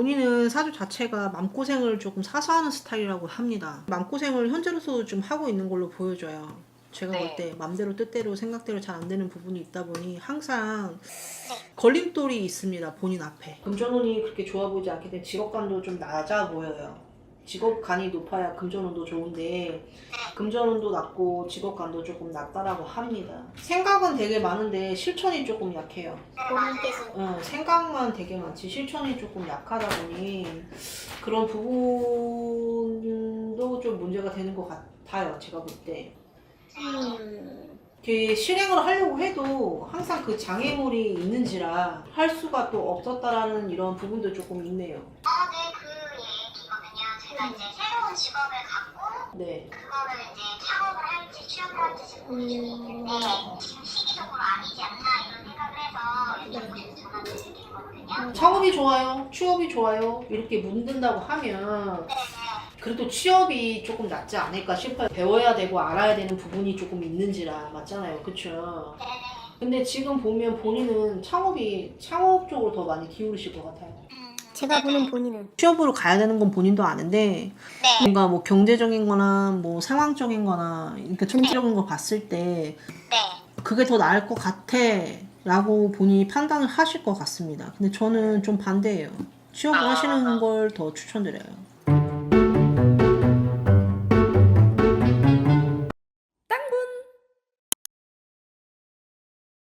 본인은 사주 자체가 마음고생을 조금 사서 하는 스타일이라고 합니다. 마음고생을 현재로서도 좀 하고 있는 걸로 보여져요. 제가 볼 네. 때 맘대로 뜻대로 생각대로 잘 안 되는 부분이 있다 보니 항상 걸림돌이 있습니다. 본인 앞에. 금전운이 그렇게 좋아 보이지 않기 때문에 직업관도 좀 낮아 보여요. 직업관이 높아야 금전운도 좋은데 금전운도 낮고 직업관도 조금 낮다라고 합니다. 생각은 되게 많은데 실천이 조금 약해요. 본인께서 어, 생각만 되게 많지 실천이 조금 약하다 보니 그런 부분도 좀 문제가 되는 것 같아요. 제가 볼 때. 음, 그 실행을 하려고 해도 항상 그 장애물이 있는지라 할 수가 또 없었다라는 이런 부분도 조금 있네요. 아, 네, 이제 새로운 직업을 갖고 네. 그거를 이제 창업을 할지 취업을 할지 고민 중에 있는데 지금 시기적으로 아니지 않나 이런 생각을 해서 여쭤보셔서 전화를 드린 거거든요. 창업이 좋아요. 취업이 좋아요. 이렇게 묻는다고 하면 그래도 취업이 조금 낫지 않을까 싶어요. 배워야 되고 알아야 되는 부분이 조금 있는지라 맞잖아요. 그쵸? 네네. 근데 지금 보면 본인은 창업이 창업 쪽으로 더 많이 기울이실 것 같아요. 음, 제가 보는 본인은 취업으로 가야 되는 건 본인도 아는데 네. 뭔가 뭐 경제적인 거나 뭐 상황적인 거나 이렇게 총체적인 거 봤을 때 네. 그게 더 나을 것 같아 라고 본인이 판단을 하실 것 같습니다. 근데 저는 좀 반대예요. 취업을 아. 하시는 걸 더 추천드려요.